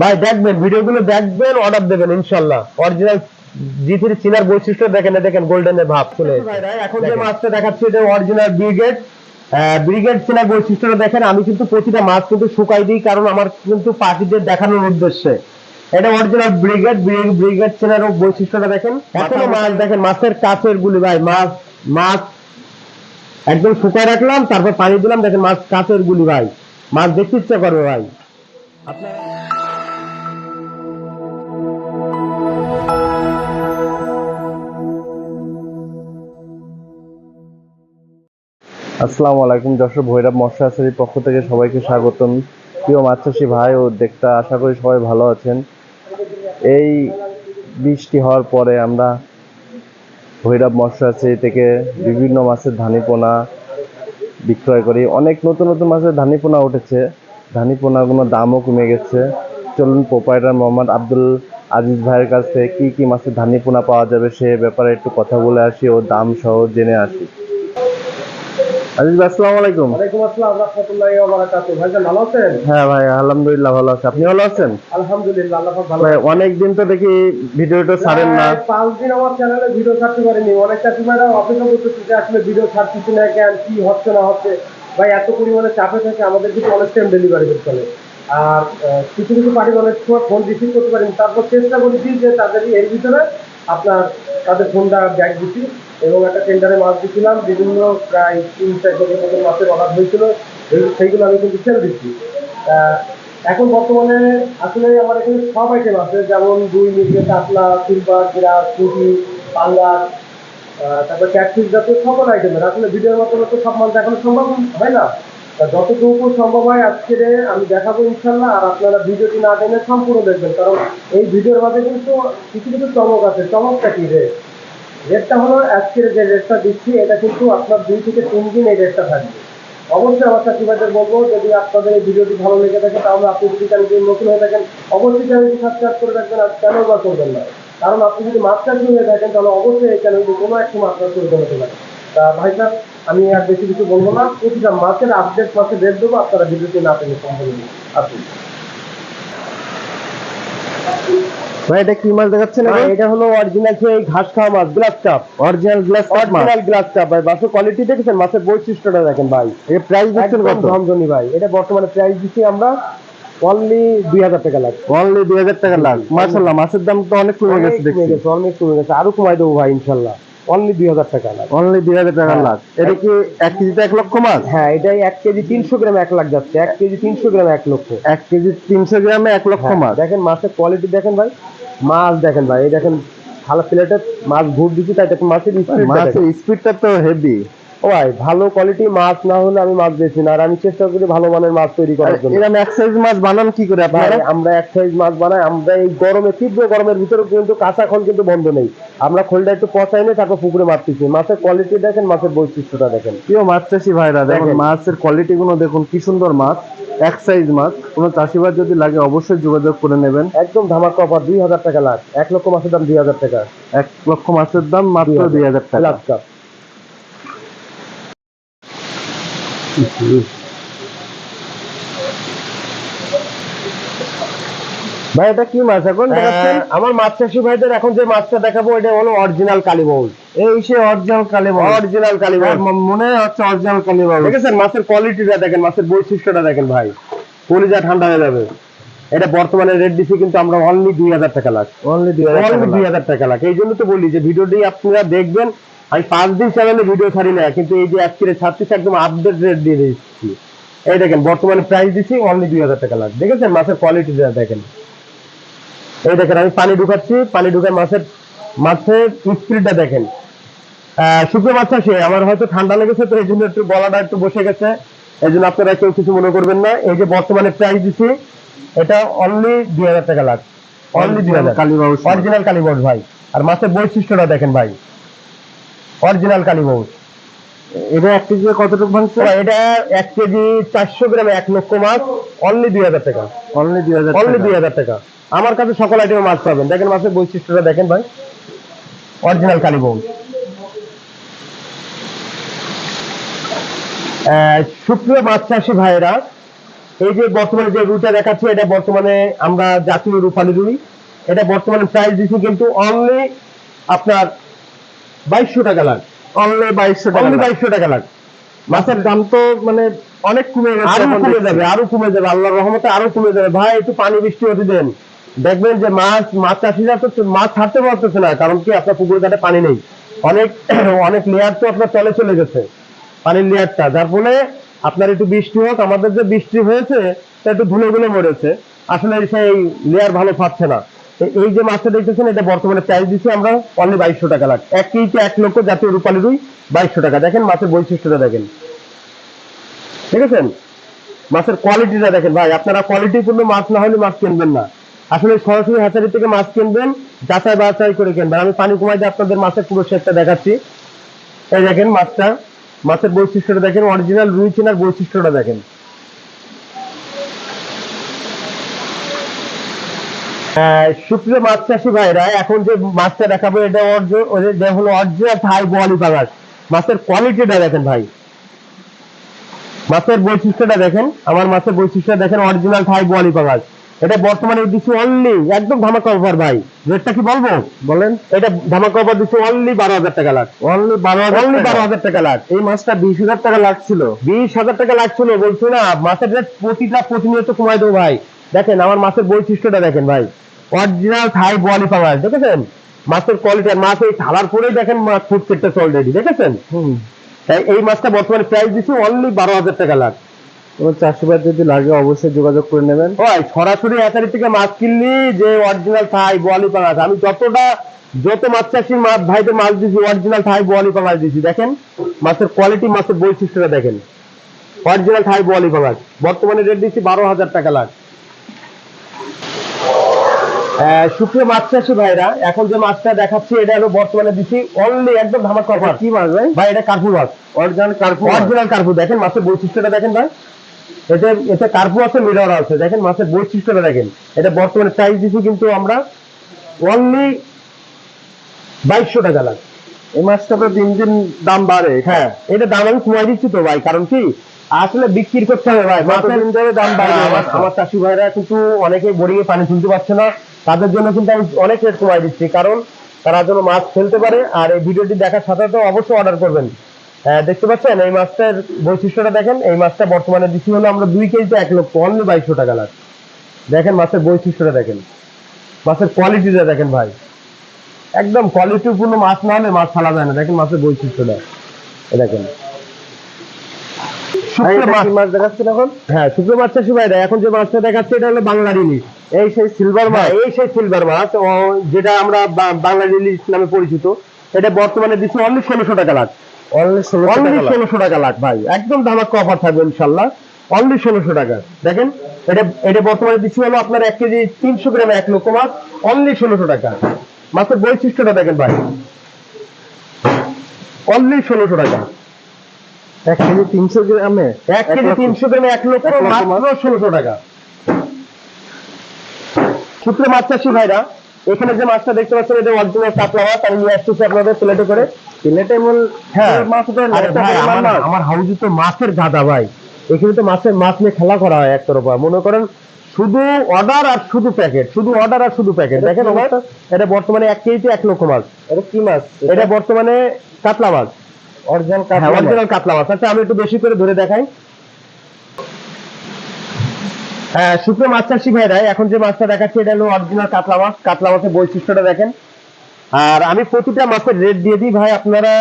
ভাই দেখবেন ভিডিওগুলো দেখবেন অর্ডার দেবেন ইনশাল্লাহ। অরিজিনাল জি থ্রি চিনার বৈশিষ্ট্য দেখেন দেখেন গোল্ডেনের ভাব চলে এখন যে মাছটা দেখাচ্ছি এটা অরিজিনাল ব্রিগেড ব্রিগেড চিনার বৈশিষ্ট্যটা দেখেন আমি কিন্তু প্রতিটা মাছ কিন্তু শুকাই দিই কারণ আমার কিন্তু পার্টিদের দেখানোর উদ্দেশ্যে। এটা অরিজিনাল ব্রিগেড ব্রিগেড চেনার বৈশিষ্ট্যটা দেখেন। এখনও মাছ দেখেন মাছের কাছের গুলি ভাই মাছ মাছ। একদম শুকায় রাখলাম তারপর পানি দিলাম দেখেন মাছ কাছের গুলি ভাই। মাছ দেখতে ইচ্ছা করবে ভাই। আপনারা আসসালামু আলাইকুম যশোর ভৈরব মৎস্য পক্ষ থেকে সবাইকে স্বাগতম। প্রিয় মাছ চাষি ভাই ও দেখতে, আশা করি সবাই ভালো আছেন। এই বৃষ্টি হওয়ার পরে আমরা ভৈরব মৎস্য থেকে বিভিন্ন মাছের ধানিপোনা বিক্রয় করি। অনেক নতুন নতুন মাছের ধানিপোনা উঠেছে। ধানিপোনাগুলোর দামও কমে গেছে। চলুন প্রোপাইটার মোহাম্মদ আব্দুল আজিজ ভাইয়ের কাছে কি কি মাছের ধানি পোনা পাওয়া যাবে সে ব্যাপারে একটু কথা বলে আসি ও দাম সহ জেনে আসি। আজিজ ভাই আসসালামু আলাইকুম। ওয়ালাইকুম আসসালাম রাহমাতুল্লাহি ওয়া বারাকাতুহু। ভাইজান ভালো আছেন? হ্যাঁ ভাই আলহামদুলিল্লাহ ভালো আছে। আপনি ভালো আছেন? আলহামদুলিল্লাহ আল্লাহ পাক ভালো ভাই অনেক দিন তো দেখি ভিডিওটা ছাড়েন না। পাঁচ দিন আমার চ্যানেলে ভিডিও ছাড়তে পারিনি। অনেক চাষিমারা অপেক্ষা করতেছে যে আসলে ভিডিও ছাড়তেছি না কেন কি হচ্ছে না হচ্ছে। ভাই এত পরিমাণে চাপে থাকে আমাদের কিন্তু অনেক টাইম ডেলিভারি করতে হবে। আর কিছু কিছু পার্টি অনেক ফোন রিসিভ করতে পারেন। তারপর চেষ্টা করেছি যে তাদের এর ভিতরে আপনার তাদের ফোনটা ব্যাক দিচ্ছি এবং একটা টেন্ডারে মাছ দিচ্ছিলাম বিভিন্ন প্রায় তিন চার কেজির মতো মাছের অর্ডার হয়েছিল। সেইগুলো আমি কিন্তু সেল দিচ্ছি। এখন বর্তমানে আসলে আমার এখানে সব আইটেম আছে, যেমন দুই মির্গে কাতলা, সিলভার জিরাস পুঁটি, পাঙ্গাস তারপর ক্যাটফিস জাতীয় সকল আইটেমের আসলে ভিডিওর মাধ্যমে তো সব মাল দেখানো সম্ভব হয় না? যতটুকু সম্ভব হয় আজকে আমি দেখাবো ইনশাল্লাহ, আর আপনারা ভিডিওটি না দেখলে সম্পূর্ণ দেখবেন, কারণ এই ভিডিওর মাঝে কিন্তু কিছু কিছু চমক আছে। চমকটা কি রে? রেটটা হলো আজকের যে রেটটা দিচ্ছি, এটা কিন্তু আপনার দুই থেকে তিন দিন এই রেটটা থাকবে। অবশ্যই আমার চাষিভাইদের বলব, যদি আপনাদের এই ভিডিওটি ভালো লেগে থাকে, তাহলে আপনি যদি চ্যানেলটি নতুন হয়ে থাকেন, অবশ্যই চ্যানেলটি সাবস্ক্রাইব করে রাখবেন, আর কেন বা করবেন না। কারণ আপনি যদি চাষি হয়ে থাকেন, তাহলে অবশ্যই এই চ্যানেলটি কোনো এক সময় আপনার করে পারে তা ভাই সাহেব আমি আর বেশি কিছু বলব না। প্রতিটা মাছের আপডেট মাছের রেট দেবো আপনারা ভিডিওটি না পেলে সম্পূর্ণ আসুন। ভাই এটা কি মাছ দেখাচ্ছেন এটা হলো অরিজিনাল সেই ঘাস খাওয়া মাছ গ্লাস কাপ অরিজিনাল গ্লাস মাছ। অরিজিনাল গ্লাস কাপ ভাই। মাছের কোয়ালিটি দেখেছেন? মাছের বৈশিষ্ট্যটা দেখেন ভাই। এর প্রাইস দিচ্ছেন কত? ধমধমি ভাই। এটা বর্তমানে প্রাইস দিচ্ছি আমরা অনলি দুই হাজার টাকা লাগবে। অনলি দুই হাজার টাকা লাখ মাশাল্লাহ মাছের দাম তো অনেক কমে গেছে দেখছি। গেছে অনেক কমে গেছে। আরও কমাই দেবো ভাই ইনশাল্লাহ অনলি দুই হাজার টাকা লাগবে। অনলি দুই হাজার টাকা হ্যাঁ। লাখ এটা কি এক কেজিতে এক লক্ষ মাছ হ্যাঁ এটাই এক কেজি তিনশো গ্রাম এক লাখ যাচ্ছে। এক কেজি তিনশো গ্রাম এক লক্ষ। এক কেজি তিনশো গ্রামে এক লক্ষ হ্যাঁ, মাছ দেখেন মাছের কোয়ালিটি দেখেন ভাই। মাছ দেখেন ভাই এই দেখেন থালা প্লেটে মাছ ঘুর দিচ্ছি তাই দেখেন মাছের স্পিড মাছের স্পিডটা তো হেভি ও ভাই ভালো কোয়ালিটি মাছ না হলে আমি মাছ বেছি না। আর আমি চেষ্টা করি ভালো মানের মাছ তৈরি করার জন্য। এরকম এক সাইজ মাছ বানান কি করে আপনারা? আমরা এক সাইজ মাছ বানাই আমরা এই গরমে তীব্র গরমের ভিতরে কিন্তু কাঁচা খোল কিন্তু বন্ধ নেই। আমরা খোলটা একটু পচাই নিয়ে তারপর পুকুরে মারতেছি মাছের কোয়ালিটি দেখেন মাছের বৈশিষ্ট্যটা দেখেন। প্রিয় মাছ চাষি ভাইরা দেখেন। মাছের কোয়ালিটি গুলো দেখুন কি সুন্দর মাছ। এক সাইজ মাছ কোনো চাষিবাদ যদি লাগে অবশ্যই যোগাযোগ করে নেবেন। একদম ধামাকা অফার দুই হাজার টাকা লাখ। এক লক্ষ মাছের দাম দুই হাজার টাকা। এক লক্ষ মাছের দাম মাত্র দুই হাজার। টাকা লাখ কাপ ভাই এটা কি মাছ? এখন দেখাচ্ছেন আমার মাছ চাষি ভাইদের এখন যে মাছটা দেখাবো এটা হলো অরিজিনাল কালীবউল এই সে অরিজিনাল কালী অরিজিনাল কালীবউল মনে হচ্ছে অরিজিনাল কালী দেখেছেন মাছের কোয়ালিটিটা দেখেন মাছের বৈশিষ্ট্যটা দেখেন ভাই। কলিজা ঠান্ডা হয়ে যাবে। এটা বর্তমানে রেট দিচ্ছি কিন্তু আমরা অনলি দুই হাজার টাকা লাখ। অনলি দুই হাজার টাকা লাখ। এই জন্য তো বলি যে ভিডিওটি আপনারা দেখবেন আমি পাঁচ দিন চ্যানেলে ভিডিও ছাড়ি না কিন্তু এই যে আজকে ছাড়তেছি একদম আপডেট রেট দিয়ে দিচ্ছি এই দেখেন বর্তমানে প্রাইস দিচ্ছি অনলি দুই হাজার টাকা লাখ দেখেছেন? মাছের কোয়ালিটিটা দেখেন। এই দেখেন আমি পানি ঢুকাচ্ছি পানি ঢুকে মাছের মাছের স্পিডটা দেখেন। শুকনো মাছ চাষে আমার হয়তো ঠান্ডা লেগেছে তো এই জন্য একটু গলাটা একটু বসে গেছে। এই জন্য আপনারা কেউ কিছু মনে করবেন না। এই যে বর্তমানে প্রাইস দিচ্ছি এটা অনলি দুই হাজার টাকা লাখ অনলি দুই হাজার। কালীবাবু অরিজিনাল কালীবাউস ভাই। আর মাছের বৈশিষ্ট্যটা দেখেন ভাই। অরিজিনাল কালীবাউস এটা এক কেজি কতটুকু ভাঙছে? এটা এক কেজি চারশো গ্রামে এক লক্ষ মাছ অনলি দুই হাজার টাকা। অনলি দুই হাজার অনলি দুই হাজার টাকা। আমার কাছে সকল আইটেমের মাছ পাবেন। দেখেন মাছের বৈশিষ্ট্যটা দেখেন ভাই। অরিজিনাল কালীবাউস সুপ্রিয় মাছ চাষি ভাইয়েরা এই যে বর্তমানে যে রুটা দেখাচ্ছি এটা বর্তমানে আমরা জাতীয় রূপালী রুই। এটা বর্তমানে প্রাইস দিচ্ছি কিন্তু অনলি আপনার বাইশশো টাকা লাখ। অনলি বাইশশো টাকা বাইশশো টাকা লাখ। মাছের দাম তো মানে অনেক কমে গেছে আরও কমে যাবে আরও কমে যাবে আল্লাহর রহমতে আরও কমে যাবে। ভাই একটু পানি বৃষ্টি হতে দেন। দেখবেন যে মাছ মাছ চাষিরা তো মাছ ছাড়তে পারতেছে না কারণ কি আপনার পুকুর ঘাটে পানি নেই। অনেক অনেক লেয়ার তো আপনার তলে চলে গেছে পানির লেয়ারটা যার ফলে আপনার একটু বৃষ্টি হোক আমাদের যে বৃষ্টি হয়েছে তা একটু ধুলে ধুলে মরেছে। আসলে সেই লেয়ার ভালো পাচ্ছে না। এই যে মাছটা দেখতেছেন, এটা বর্তমানে প্রাইস দিচ্ছি আমরা অনলি বাইশশো টাকা লাখ। এক কেজিতে এক লক্ষ জাতীয় রূপালী রুই বাইশশো টাকা। দেখেন মাছের বৈশিষ্ট্যটা দেখেন। ঠিক আছে মাছের কোয়ালিটিটা দেখেন। ভাই, আপনারা কোয়ালিটিপূর্ণ মাছ না হলে মাছ কিনবেন না। আসলে সরাসরি হ্যাচারি থেকে মাছ কিনবেন, যাচাই বাছাই করে কিনবেন। আমি পানি কমাই দিয়ে আপনাদের মাছের পুরো সেটটা দেখাচ্ছি। এই দেখেন মাছটা। মাছের বৈশিষ্ট্যটা দেখেন অরিজিনাল রুই চেনার বৈশিষ্ট্যটা দেখেন। সুপ্রিয় মাছ চাষি ভাইরা এখন যে মাছটা দেখাবো এটা যে হলো অরিজিনাল থাই বোয়ালি পাঙাশ মাছের কোয়ালিটিটা দেখেন ভাই। মাছের বৈশিষ্ট্যটা দেখেন আমার মাছের বৈশিষ্ট্য দেখেন অরিজিনাল থাই বোয়ালি পাঙাশ এটা বর্তমানে দিচ্ছি অনলি একদম ধামাকা অফার ভাই। রেটটা কি বলব? বলেন। এটা ধামাকা অফার দিচ্ছি অনলি বারো হাজার টাকা লাখ। অনলি বারো অনলি বারো হাজার টাকা লাখ। এই মাছটা বিশ হাজার টাকা লাগছিল বিশ হাজার টাকা লাগছিল বলছো না মাছের রেট প্রতিটা প্রতিনিয়ত কমাই দেবো ভাই। দেখেন আমার মাছের বৈশিষ্ট্যটা দেখেন ভাই। অরিজিনাল থাই বোয়ালি পাঙাশ দেখেছেন? মাছের কোয়ালিটি আর মাছ এই থালার পরেই দেখেন মাছ ফুড কেটে অলরেডি দেখেছেন? তাই এই মাছটা বর্তমানে প্রাইস দিচ্ছি অনলি বারো হাজার টাকা লাখ। চাষিবাদ যদি লাগে অবশ্যই যোগাযোগ করে নেবেন। সরাসরি হ্যাচারি থেকে মাছ কিনলি যে অরিজিনাল থাই বোয়ালি পাঙাশ আমি যতটা যত মাছ চাষির মাছ ভাইদের মাছ দিছি অরিজিনাল থাই বোয়ালি পাঙাশ দিছি দেখেন মাছের কোয়ালিটি মাছের বৈশিষ্ট্যটা দেখেন। অরিজিনাল থাই বোয়ালি পাঙাশ বর্তমানে রেট দিচ্ছি বারো হাজার টাকা লাখ। সুপ্রিয় মাছ চাষি ভাইরা এখন যে মাছটা দেখাচ্ছি এটা হলো বর্তমানে দিচ্ছি অনলি একদম ধামাকা কি মাছ ভাই? ভাই এটা কার্পু মাছ। Original কার্পু original কার্পু। দেখেন মাছের বৈশিষ্ট্যটা দেখেন ভাই। এতে এতে কার্পু আছে মিরর আছে। দেখেন মাছের বৈশিষ্ট্যটা দেখেন। এটা বর্তমানে প্রাইস দিচ্ছি কিন্তু আমরা অনলি বাইশশো টাকা লাখ এই মাছটা তো দিন দিন দাম বাড়ে। হ্যাঁ এটা দাম আমি কমাই দিচ্ছি তো ভাই কারণ কি? আসলে বিক্রি করতে হবে ভাই। মাছের দাম বাড়বে হ্যাঁ, আমার চাষি ভাইরা কিন্তু অনেকে বোরিং এ পানি তুলতে পারছে না। তাদের জন্য কিন্তু আমি অনেক রেট কমাই দিচ্ছি কারণ তারা যেন মাছ ফেলতে পারে। আর এই ভিডিওটি দেখার সাথে সাথে অবশ্যই অর্ডার করবেন। হ্যাঁ, দেখতে পাচ্ছেন এই মাছটার বৈশিষ্ট্যটা দেখেন। এই মাছটা বর্তমানে দিচ্ছি হলো আমরা দুই কেজিতে এক লক্ষ অনলি বাইশশো টাকা লাখ। দেখেন মাছের বৈশিষ্ট্যটা দেখেন। মাছের কোয়ালিটিটা দেখেন ভাই। একদম কোয়ালিটিপূর্ণ মাছ না হলে মাছ ফেলা যায় না। দেখেন মাছের বৈশিষ্ট্যটা। দেখেন। মাছ দেখাচ্ছেন এখন? হ্যাঁ এখন যে মাছটা দেখাচ্ছে এটা হলো বাংলা ইলিশ। এই সেই সিলভার মাছ? এই সেই সিলভার মাছ ও যেটা আমরা বাংলা ইলিশ নামে পরিচিত। এটা বর্তমানে দিচ্ছি অনলি ষোলোশো টাকা লাখ। অনলি। ষোলোশো টাকা লাখ? ভাই। একদম ধামাকা অফার থাকবে ইনশাল্লাহ। অনলি ষোলোশো টাকা। দেখেন এটা এটা বর্তমানে দিচ্ছি হলো আপনার এক কেজি তিনশো গ্রামে এক লক্ষ মাছ অনলি ষোলোশো টাকা। মাছের বৈশিষ্ট্যটা দেখেন ভাই। অনলি ষোলোশো টাকা। এক কেজি তিনশো গ্রামে? এক কেজি তিনশো গ্রামে এক লক্ষ মাত্র ষোলোশো টাকা। সূত্র মাছ চাষি ভাইরা এখানে যে মাছটা দেখতে পাচ্ছেন এটা অরিজিনাল কাতলা মাছ আমি নিয়ে আসতেছি আপনাদের প্লেটে করে। সিলেটে মূল হ্যাঁ। মাছ আমার। হাউজে তো মাছের গাদা ভাই। এখানে তো মাছের মাছ নিয়ে খেলা করা হয় একতরফা। মনে করেন শুধু অর্ডার আর শুধু প্যাকেট শুধু অর্ডার আর শুধু প্যাকেট দেখেন? এটা বর্তমানে এক কেজিতে এক লক্ষ মাছ। এটা কি মাছ? এটা বর্তমানে কাতলা মাছ। অরিজিনাল হ্যাঁ কাতলা। অরিজিনাল কাতলা মাছ। আচ্ছা আমি একটু বেশি করে ধরে দেখাই। হ্যাঁ শুকনো মাছ চাষি ভাইরা এখন যে মাছটা দেখাচ্ছি এটা হলো অরিজিনাল কাতলা মাছ। কাতলা মাছের বৈশিষ্ট্যটা দেখেন। আর আমি প্রতিটা মাছের রেট দিয়ে দিই। ভাই আপনারা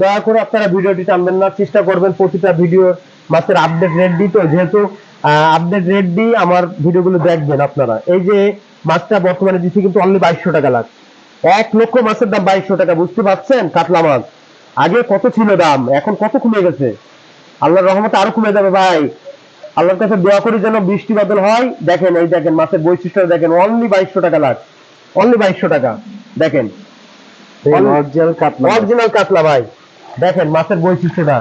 দয়া করে আপনারা ভিডিওটি টানবেন না। চেষ্টা করবেন প্রতিটা ভিডিও মাছের আপডেট রেট দিই তো যেহেতু আপডেট রেট দিই আমার ভিডিওগুলো দেখবেন আপনারা। এই যে মাছটা বর্তমানে দিচ্ছি কিন্তু অনলি বাইশশো টাকা লাখ। এক লক্ষ মাছের দাম বাইশশো টাকা। বুঝতে পারছেন? কাতলা মাছ। আগে কত ছিল দাম? এখন কত কমে গেছে? আল্লাহর রহমতে আরও কমে যাবে ভাই। আল্লাহর কাছে দোয়া করি যেন বৃষ্টি বাদল হয়। দেখেন এই দেখেন মাছের বৈশিষ্ট্য দেখেন। অনলি বাইশশো টাকা লাখ। অনলি বাইশশো টাকা। দেখেন। অরিজিনাল কাতলা ভাই। দেখেন মাছের বৈশিষ্ট্যটা।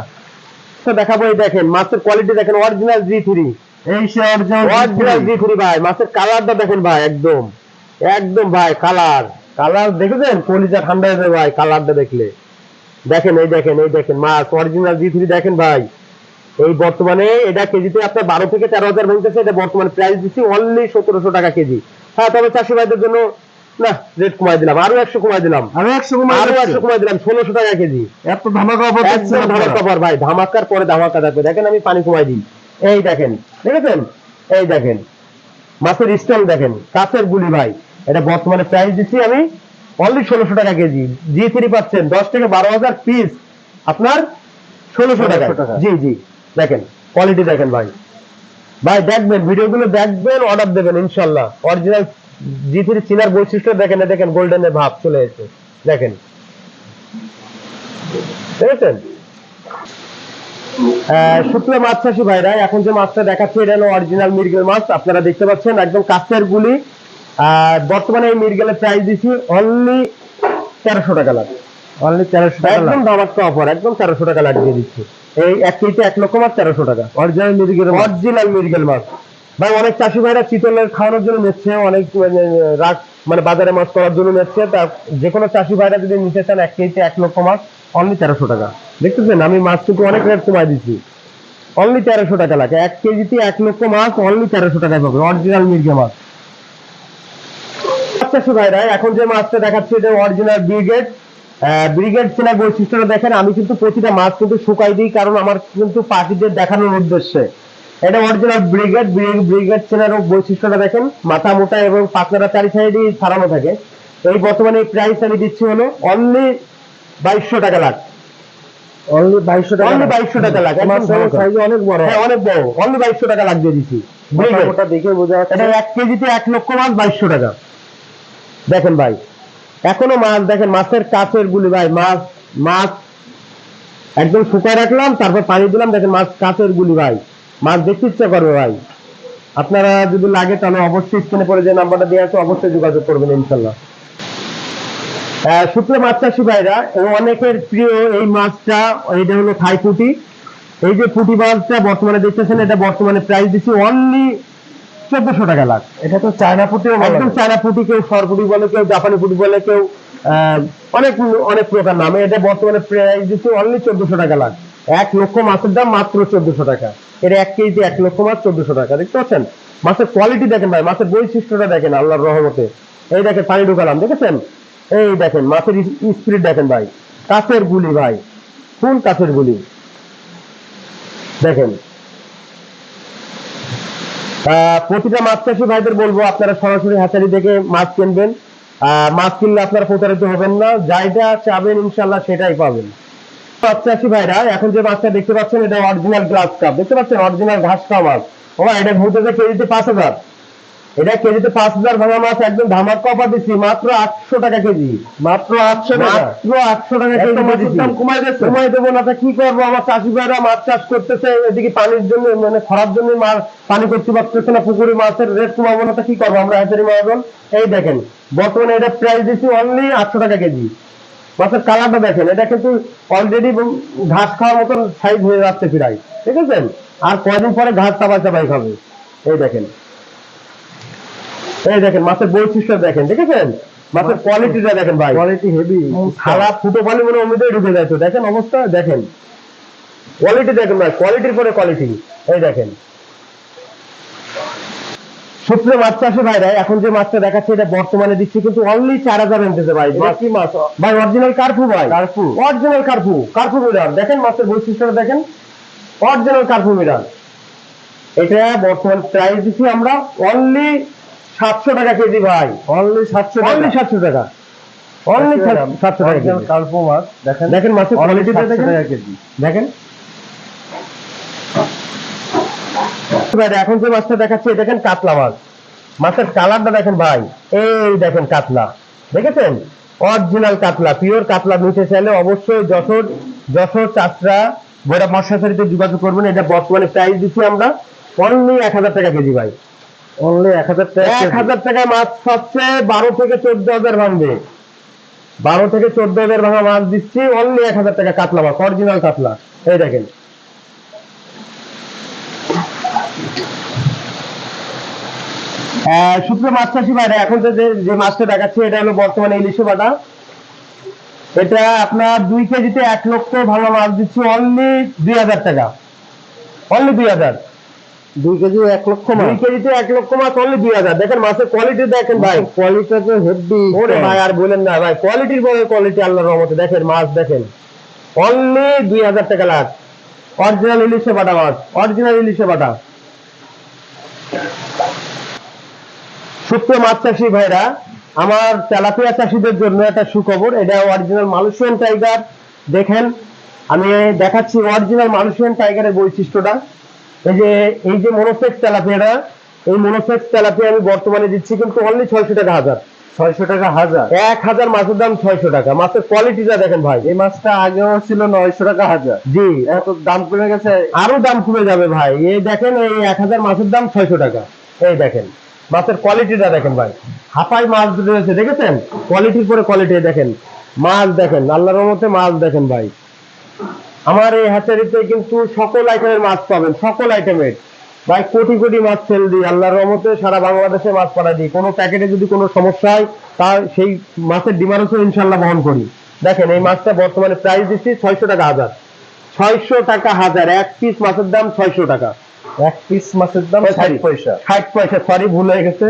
তো দেখাবো এই দেখেন মাছের কোয়ালিটি দেখেন original G three original G three ভাই। মাছের কালারটা দেখেন ভাই একদম। একদম ভাই কালার কালার দেখেছেন? কলিজা ঠান্ডা হয়ে যাবে ভাই কালারটা দেখলে। দেখেন এই দেখেন এই দেখেন মাছ অরিজিনাল জি থ্রি দেখেন ভাই। এই বর্তমানে এটা কেজিতে আপনার বারো থেকে তেরো হাজার ভাঙতেছে এটা বর্তমানে প্রাইস দিচ্ছি অনলি সতেরোশো টাকা কেজি। হ্যাঁ তবে চাষি ভাইদের জন্য না রেট কমাই দিলাম আরও একশো কমাই দিলাম। একশো আরও একশো কমাই দিলাম ষোলোশো টাকা কেজি। এত ধামাকা অফার একদম ধামাকা অফার ভাই ধামাকার পরে ধামাকা থাকবে। দেখেন আমি পানি কমাই দিই। এই দেখেন দেখেছেন? এই দেখেন মাছের স্টল দেখেন কাঁচের গুলি ভাই। এটা বর্তমানে প্রাইস দিচ্ছি আমি অনলি ষোলোশো টাকা কেজি। জি থ্রি পাচ্ছেন দশ থেকে বারো হাজার পিস আপনার ষোলোশো টাকা। জি জি। দেখেন কোয়ালিটি দেখেন ভাই। ভাই দেখবেন ভিডিওগুলো দেখবেন অর্ডার দেবেন ইনশাল্লাহ। অরিজিনাল জি থ্রি চিনার বৈশিষ্ট্য দেখেন দেখেন গোল্ডেনের ভাব চলে এসেছে। দেখেন। দেখেছেন? শুক্লা মাছ চাষি ভাইরা এখন যে মাছটা দেখাচ্ছে এটা হলো অরিজিনাল মিরগেল মাছ। আপনারা দেখতে পাচ্ছেন একদম কাছের গুলি। আর বর্তমানে এই মিরগেলের প্রাইস দিচ্ছি অনলি তেরোশো টাকা লাগে অনলি তেরোশো টাকা একদম ধামাক্কা অফার একদম তেরোশো টাকা লাগিয়ে দিচ্ছি। এই এক কেজিতে এক লক্ষ মাছ তেরোশো টাকা। অরিজিনাল মিরিগের অরিজিনাল মিরগেল মাছ ভাই অনেক চাষি ভাইরা চিতলের খাওয়ানোর জন্য নিচ্ছে অনেক মানে, রাখ মানে বাজারে মাছ করার জন্য নিচ্ছে। তা যে কোনো চাষি ভাইরা যদি নিতে চান এক কেজিতে এক লক্ষ মাছ অনলি তেরোশো টাকা। দেখতেছেন আমি মাছ কিন্তু অনেক রেট কমাই দিচ্ছি। অনলি তেরোশো টাকা লাগে। এক কেজিতে এক লক্ষ মাছ অনলি তেরোশো টাকায় পাবে। অরিজিনাল মির্গে মাছ চাষি ভাইরা এখন যে মাছটা দেখাচ্ছি এটা অরিজিনাল ব্রিগেড ব্রিগেড চেনার বৈশিষ্ট্যটা দেখেন আমি কিন্তু প্রতিটা মাছ কিন্তু শুকাই দিই কারণ আমার কিন্তু পাখিদের দেখানোর উদ্দেশ্যে। এটা অরিজিনাল ব্রিগেড ব্রিগেড চেনার বৈশিষ্ট্যটা দেখেন মাথা মোটা এবং পাতলাটা চারি সাইডে ছাড়ানো থাকে। এই বর্তমানে প্রাইস আমি দিচ্ছি হলো অনলি বাইশশো টাকা লাখ। অনলি বাইশশো টাকা অনলি বাইশশো টাকা লাখ সাইজ অনেক বড়। হ্যাঁ অনেক বড়। অনলি বাইশশো টাকা লাখ দিয়ে দিচ্ছি। দেখে বোঝা যাচ্ছে। এটা এক কেজিতে এক লক্ষ মাছ বাইশশো টাকা। দেখেন ভাই, এখনও মাছ, দেখেন মাছের কাছের গুলি ভাই, মাছ মাছ, একদম শুকায় রাখলাম, তারপর পানি দিলাম, দেখেন মাছ কাছের গুলি ভাই, মাছ দেখতে ইচ্ছা করবে ভাই। আপনারা যদি লাগে তাহলে অবশ্যই স্ক্রিনে পরে যে নাম্বারটা দিয়ে আছে, অবশ্যই যোগাযোগ করবেন ইনশাল্লাহ শুক্র মাছ চাষি ভাইরা ও অনেকের প্রিয় এই মাছটা, এটা হলো থাই পুঁটি। এই যে পুঁটি মাছটা বর্তমানে দেখতেছেন, এটা বর্তমানে প্রাইস দিচ্ছি অনলি চোদ্দশো টাকা লাখ। এটা তো চায়না বলা। একদম চায়না পুঁটি কেউ সরপুটি বলে কেউ জাপানি পুঁটি বলে কেউ অনেক অনেক প্রকার নামে। এটা বর্তমানে প্রাইস দিচ্ছে অনলি চোদ্দশো টাকা লাখ। এক লক্ষ মাছের দাম মাত্র চোদ্দশো টাকা। এটা এক কেজিতে এক লক্ষ মাছ চোদ্দশো টাকা দেখতে পাচ্ছেন? মাছের কোয়ালিটি দেখেন ভাই মাছের বৈশিষ্ট্যটা দেখেন আল্লাহর রহমতে। এই দেখেন পানি ঢুকালাম দেখেছেন? এই দেখেন মাছের স্পিরিট দেখেন ভাই। কাছের গুলি ভাই কোন কাছের গুলি। দেখেন প্রতিটা মাছ চাষি ভাইদের বলব, আপনারা সরাসরি হাতারি থেকে মাছ কিনবেন। মাছ কিনলে আপনারা প্রতারিত হবেন না। যাইটা চাবেন ইনশাল্লাহ সেটাই পাবেন। মাছ চাষি ভাইরা, এখন যে মাছটা দেখতে পাচ্ছেন, এটা অরিজিনাল গ্লাস কাপ দেখতে পাচ্ছেন? অরিজিনাল ঘাস কাপ মাছ। ও এটা ঘুরতেছে কেজিতে পাঁচ হাজার। এটা কেজিতে পাঁচ হাজার ভাঙা মাছ একদম ধামাক অফার দিচ্ছি মাত্র আটশো টাকা কেজি। মাত্র আটশো মাত্র আটশো টাকা কেজি মাছের দাম কমাই দিচ্ছে। কমাই দেবো না তা কি করব? আমার চাষি ভাইরা মাছ চাষ করতেছে এদিকে পানির জন্য মানে খরার জন্য মাছ পানি করতে পারতেছে না পুকুরে মাছের রেট কমাবো না তা কি করব আমরা হাজারি মহাজন? এই দেখেন বর্তমানে এটা প্রাইস দিচ্ছি অনলি আটশো টাকা কেজি। মাছের কালারটা দেখেন এটা কিন্তু অলরেডি ঘাস খাওয়ার মতন সাইজ হয়ে যাচ্ছে প্রায়। ঠিক আছে? আর কয়দিন পরে ঘাস চাপাই চাপাই খাবে? এই দেখেন। এই দেখেন মাছের বৈশিষ্ট্য দেখেন দেখেছেন? মাছের কোয়ালিটিটা দেখেন ভাই। কোয়ালিটি হেভি খালা ফুটো পানি মনে অমৃতই ঢুকে যায় তো। দেখেন অবস্থা দেখেন। কোয়ালিটি দেখেন ভাই কোয়ালিটির পরে কোয়ালিটি এই দেখেন। সূত্রে মাছ চাষে ভাইরা এখন যে মাছটা দেখাচ্ছে এটা বর্তমানে দিচ্ছে কিন্তু অনলি চার হাজার এনতেছে ভাই। কি মাছ? ভাই অরিজিনাল কার্পু ভাই। কার্পু। অরিজিনাল কার্পু কার্পু মিরার দেখেন মাছের বৈশিষ্ট্যটা দেখেন। অরিজিনাল কার্পু মিরার এটা বর্তমান প্রাইস দিচ্ছি আমরা অনলি সাতশো টাকা কেজি ভাই। অনলি সাতশো অনলি সাতশো টাকা। অনলি সাতশো টাকা কেজি। কার্পো মাছ দেখেন দেখেন মাছের কোয়ালিটিটা দেখেন। টাকা কেজি। দেখেন। এখন যে মাছটা দেখাচ্ছে দেখেন কাতলা মাছ। মাছের কালারটা দেখেন ভাই। এই দেখেন কাতলা। দেখেছেন? অরিজিনাল কাতলা পিওর কাতলা নিতে চাইলে অবশ্যই যশোর যশোর চাষরা বইটা মশাশারিতে যোগাযোগ করবেন। এটা বর্তমানে প্রাইস দিচ্ছি আমরা। অনলি এক হাজার টাকা কেজি ভাই। অনলি এক হাজার টাকা এক কেজি। হাজার টাকায় মাছ পাচ্ছে বারো থেকে চোদ্দ হাজার ভাঙবে। বারো থেকে চোদ্দ হাজার ভাঙা মাছ দিচ্ছি অনলি এক হাজার টাকা কাতলা মাছ অরিজিনাল কাতলা। এই দেখেন। শুক্র মাছ চাষি ভাইরা এখন তো যে যে মাছটা দেখাচ্ছে এটা হলো বর্তমানে ইলিশে বাটা। এটা আপনার দুই কেজিতে এক লক্ষ ভাঙা মাছ দিচ্ছি অনলি দুই হাজার টাকা। অনলি দুই হাজার। দুই কেজি এক লক্ষ দুই মাছ কেজিতে এক লক্ষ মাছ অনলি দুই হাজার। দেখেন মাছের কোয়ালিটি দেখেন ভাই। কোয়ালিটিটা তো হেভি ওরে ভাই আর বলেন না ভাই কোয়ালিটির পরে কোয়ালিটি আল্লাহর রহমতে। দেখেন মাছ দেখেন। অনলি দুই হাজার টাকা লাখ। অরিজিনাল ইলিশে বাটা মাছ অরিজিনাল ইলিশে বাটা। সুপ্রিয় মাছ চাষি ভাইরা আমার তেলাপিয়া চাষিদের জন্য একটা সুখবর। এটা অরিজিনাল মালয়েশিয়ান টাইগার দেখেন আমি দেখাচ্ছি অরিজিনাল মালয়েশিয়ান টাইগারের বৈশিষ্ট্যটা। এই যে এই যে মনোসেক্স তেলাপিয়াটা এই মনোসেক্স তেলাপিয়া আমি বর্তমানে দিচ্ছি কিন্তু অনলি ছয়শো টাকা হাজার। ছয়শো টাকা হাজার? এক হাজার মাছের দাম ছয়শো টাকা। মাছের কোয়ালিটিটা দেখেন ভাই। এই মাছটা আগেও ছিল নয়শো টাকা হাজার। জি। এত দাম কমে গেছে। আরও দাম কমে যাবে ভাই। এই দেখেন এই এক হাজার মাছের দাম ছয়শো টাকা। এই দেখেন মাছের কোয়ালিটিটা দেখেন ভাই। হাফাই মাছ রয়েছে দেখেছেন? কোয়ালিটির পরে কোয়ালিটি দেখেন। মাছ দেখেন আল্লাহর রহমতে মাছ দেখেন ভাই। আমার এই হ্যাচারিতে কিন্তু সকল আইটেমের মাছ পাবেন সকল আইটেমের ভাই কোটি কোটি মাছ সেল দিই আল্লাহর রহমতে সারা বাংলাদেশে মাছ পাঠা দিই। কোনো প্যাকেটে যদি কোনো সমস্যা হয় তার সেই মাছের ডিমান্ডও ইনশাল্লাহ বহন করি। দেখেন এই মাছটা বর্তমানে প্রাইস দিচ্ছি ছয়শো টাকা হাজার। ছয়শো টাকা হাজার এক পিস মাছের দাম ছয়শো টাকা। এক পিস মাছের দাম ষাট পয়সা। ষাট পয়সা সরি ভুল হয়ে গেছে।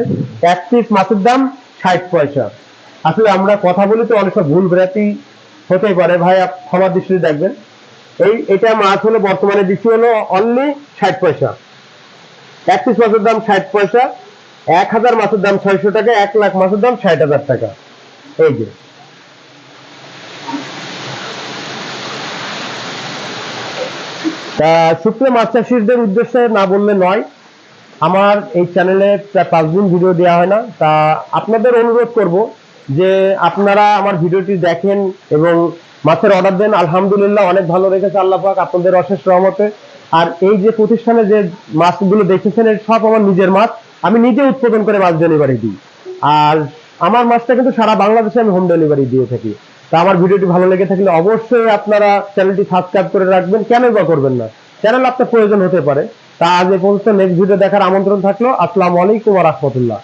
এক পিস মাছের দাম ষাট পয়সা। আসলে আমরা কথা বলি তো অনেক সময় ভুল ভ্রান্তি হতেই পারে। ভাই ক্ষমা দৃষ্টিতে দেখবেন। এই, এটা মাছ হলো বর্তমানে দিচ্ছি হলো অনলি ষাট পয়সা। এক পিস মাছের দাম ষাট পয়সা, এক হাজার মাছের দাম ছয়শো টাকা, এক লাখ মাছের দাম ষাট হাজার টাকা। এই যে। সুপ্রিয় মাছ চাষিদের উদ্দেশ্যে না বললে নয়, আমার এই চ্যানেলে পাঁচ দিন ভিডিও দেওয়া হয় না। তা, আপনাদের অনুরোধ করব যে আপনারা আমার ভিডিওটি দেখেন এবং মাছের অর্ডার দেন, আলহামদুলিল্লাহ, অনেক ভালো রেখেছে আল্লাহ পাক আপনাদের অশেষ রহমতে। আর এই যে প্রতিষ্ঠানে যে মাছগুলো দেখেছেন, এর সব আমার নিজের মাছ। আমি নিজে উৎপাদন করে মাছ ডেলিভারি দিই। আর আমার মাছটা কিন্তু সারা বাংলাদেশে আমি হোম ডেলিভারি দিয়ে থাকি। তা আমার ভিডিওটি ভালো লেগে থাকলে অবশ্যই আপনারা চ্যানেলটি সাবস্ক্রাইব করে রাখবেন। কেন বা করবেন না? চ্যানেল আপনার প্রয়োজন হতে পারে। তা আজ এ পর্যন্ত নেক্সট ভিডিও দেখার আমন্ত্রণ থাকল। আসসালামু আলাইকুম রাহমাতুল্লাহ।